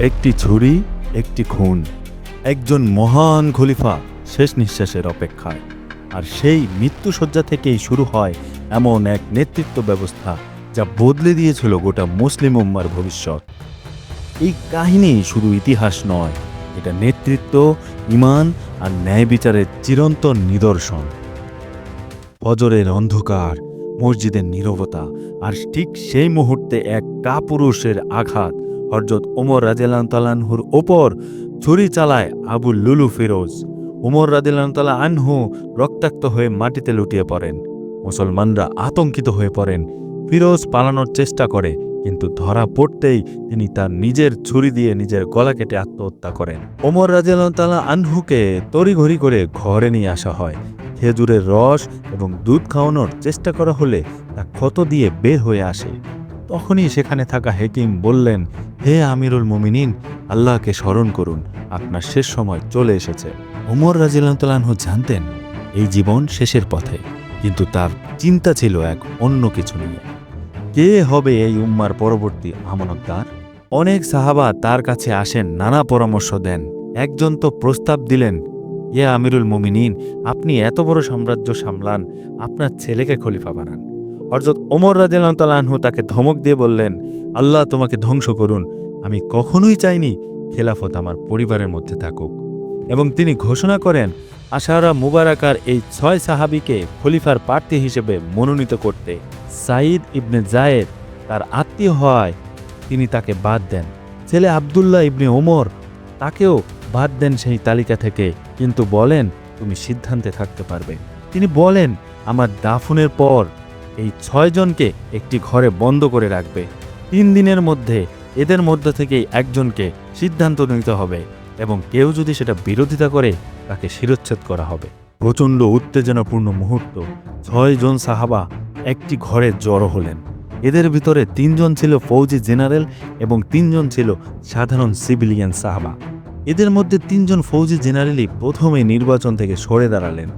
একটি ছুরি একটি খুন। একজন মহান খলিফা শেষ নিঃশ্বাসের অপেক্ষায়। আর সেই মৃত্যুসজ্জা থেকেই শুরু হয় এমন এক নেতৃত্ব ব্যবস্থা যা বদলে দিয়েছিল গোটা মুসলিম উম্মার ভবিষ্যৎ। এই কাহিনী শুধু ইতিহাস নয়, এটা নেতৃত্ব ইমান আর ন্যায় বিচারের চিরন্তন নিদর্শন। ফজরের অন্ধকার, মসজিদের নীরবতা, আর ঠিক সেই মুহূর্তে এক কাপুরুষের আঘাত হরজত ওমর রাজেলান্তালানহুর ওপর ছুরি চালায় আবু লুলু ফিরোজ। ওমর রাজেলান্তালা আনহু রক্তাক্ত হয়ে মাটিতে লুটিয়ে পড়েন। মুসলমানরা আতঙ্কিত হয়ে পড়েন। ফিরোজ পালানোর চেষ্টা করে, কিন্তু ধরা পড়তেই তিনি তার নিজের ছুরি দিয়ে নিজের গলা কেটে আত্মহত্যা করেন। ওমর রাজিয়াল্লাহ আনহুকে তড়িঘড়ি করে ঘরে নিয়ে আসা হয়। খেজুরের রস এবং দুধ খাওয়ানোর চেষ্টা করা হলে তা ক্ষত দিয়ে বের হয়ে আসে। তখনই সেখানে থাকা হেকিম বললেন, হে আমিরুল মুমিনিন, আল্লাহকে স্মরণ করুন, আপনার শেষ সময় চলে এসেছে। ওমর রাজিয়াল্লাহু জানতেন, এই জীবন শেষের পথে, কিন্তু তার চিন্তা ছিল এক অন্য কিছু নিয়ে। কে হবে এই উম্মার পরবর্তী আমানতদার? অনেক সাহাবা তার কাছে আসেন, নানা পরামর্শ দেন। একজন তো প্রস্তাব দিলেন ইয়ে আমিরুল মুমিনিন, আপনি এত বড় সাম্রাজ্য সামলান, আপনার ছেলেকে খলিফা বানান। অর্থাৎ ওমর রাজু তাকে ধমক দিয়ে বললেন, আল্লাহ তোমাকে ধ্বংস করুন। আমি কখনোই চাইনি খেলাফত আমার পরিবারের মধ্যে থাকুক। এবং তিনি ঘোষণা করেন, আশারা মুবারাকার এই ছয় সাহাবিকে খলিফার প্রার্থী হিসেবে মনোনীত করতে সাইদ ইবনে জায়েদ তার আত্মীয় হওয়ায় তিনি তাকে বাদ দেন। ছেলে আবদুল্লাহ ইবনে ওমর তাকেও বাদ দেন সেই তালিকা থেকে, কিন্তু বলেন, তুমি সিদ্ধান্তে থাকতে পারবে। তিনি বলেন, আমার দাফনের পর এই ছয়জনকে একটি ঘরে বন্ধ করে রাখবে। তিন দিনের মধ্যে এদের মধ্য থেকেই একজনকে সিদ্ধান্ত নিতে হবে এবং কেউ যদি সেটা বিরোধিতা করে, তাকে শিরোচ্ছেদ করা হবে। প্রচণ্ড উত্তেজনাপূর্ণ মুহূর্ত। ছয়জন সাহাবা একটি ঘরে জড়ো হলেন। এদের ভিতরে তিনজন ছিল ফৌজি জেনারেল এবং তিনজন ছিল সাধারণ সিভিলিয়ান সাহাবা। এদের মধ্যে তিনজন ফৌজি জেনারেলই প্রথমে নির্বাচন থেকে সরে দাঁড়ালেন।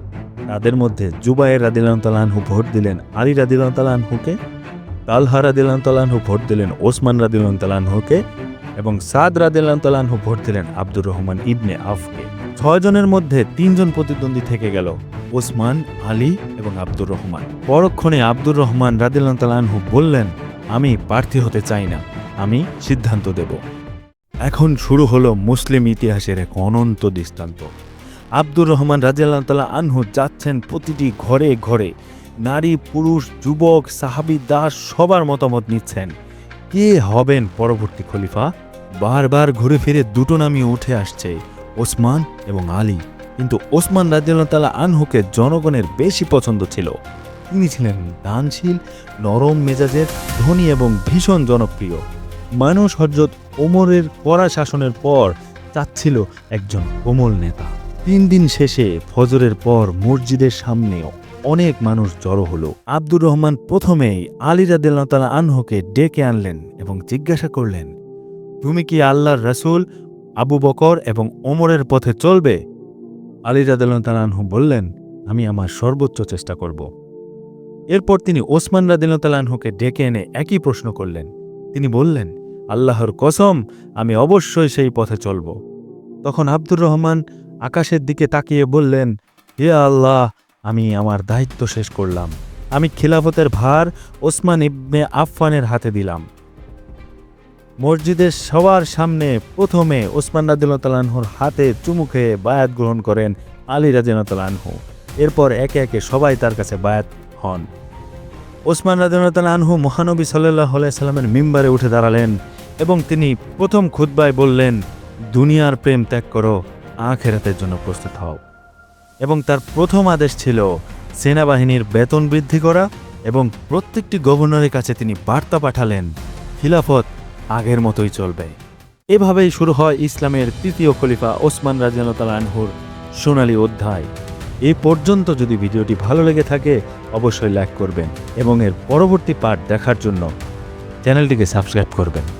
তাদের মধ্যে জুবায়ের রাদিলানতালানহু ভোট দিলেন, আলী রাদিলানতালানহুকে তালহা রাদিলানতালানহু ভোট দিলেন, ওসমান রাদিলানতালানহুকে এবং সাদ রাদিলানতালানহু ভোট দিলেন আব্দুর রহমান ইবনে আফকে। ছয়জনের মধ্যে তিনজন প্রতিদ্বন্দ্বী থেকে গেল, ওসমান, আলী এবং আব্দুর রহমান। পরক্ষণে আব্দুর রহমান রাদিল্লাহু বললেন, আমি প্রার্থী হতে চাই না, আমি সিদ্ধান্ত দেব। এখন শুরু হলো মুসলিম ইতিহাসের এক অনন্ত দৃষ্টান্ত। আব্দুর রহমান রাজিয়াল্লাহ আনহু যাচ্ছেন প্রতিটি ঘরে ঘরে। নারী, পুরুষ, যুবক, সাহাবি, দাস সবার মতামত নিচ্ছেন। কে হবেন পরবর্তী খলিফা? বারবার ঘুরে ফিরে দুটো নামই উঠে আসছে, ওসমান এবং আলী। কিন্তু ওসমান রাজিয়াল্লাহ আনহুকে জনগণের বেশি পছন্দ ছিল। তিনি ছিলেন দানশীল, নরম মেজাজের, ধনী এবং ভীষণ জনপ্রিয়। মানুষ হজরত ওমরের কড়া শাসনের পর চাচ্ছিল একজন কোমল নেতা। তিন দিন শেষে ফজরের পর মসজিদের সামনে অনেক মানুষ জড়ো হলো। আব্দুর রহমান প্রথমেই আলী রাদিল্লাহ আনহুকে ডেকে আনলেন এবং জিজ্ঞাসা করলেন, তুমি কি আল্লাহর রসুল, আবু বকর এবং ওমরের পথে চলবে? আলী আনহু বললেন, আমি আমার সর্বোচ্চ চেষ্টা করব। এরপর তিনি ওসমান রাদিল্লাহকে ডেকে এনে একই প্রশ্ন করলেন। তিনি বললেন, আল্লাহর কসম, আমি অবশ্যই সেই পথে চলব। তখন আব্দুর রহমান আকাশের দিকে তাকিয়ে বললেন, হে আল্লাহ, আমি আমার দায়িত্ব শেষ করলাম। আমি খিলাফতের ভার ওসমান ইবনে আফফানের হাতে দিলাম। মসজিদের সবার সামনে প্রথমে ওসমান রাজিউল্লাহর হাতে চুমু খেয়ে বায়াত গ্রহণ করেন আলী রাজিউল্লাহু এরপর একে একে সবাই তার কাছে বায়াত হন। ওসমান রাজিউল্লাহ আনহু মহানবী সাল্লাহ সাল্লামের মিম্বারে উঠে দাঁড়ালেন এবং তিনি প্রথম খুদ্বায় বললেন, দুনিয়ার প্রেম ত্যাগ করো আখেরাতের জন্য প্রস্তুত হও। এবং তার প্রথম আদেশ ছিল সেনাবাহিনীর বেতন বৃদ্ধি করা এবং প্রত্যেকটি গভর্নরের কাছে তিনি বার্তা পাঠালেন, খিলাফত আগের মতোই চলবে। এভাবেই শুরু হয় ইসলামের তৃতীয় খলিফা ওসমান রাজিয়াল আনহুর সোনালী অধ্যায়। এ পর্যন্ত যদি ভিডিওটি ভালো লেগে থাকে, অবশ্যই লাইক করবেন এবং এর পরবর্তী পার্ট দেখার জন্য চ্যানেলটিকে সাবস্ক্রাইব করবেন।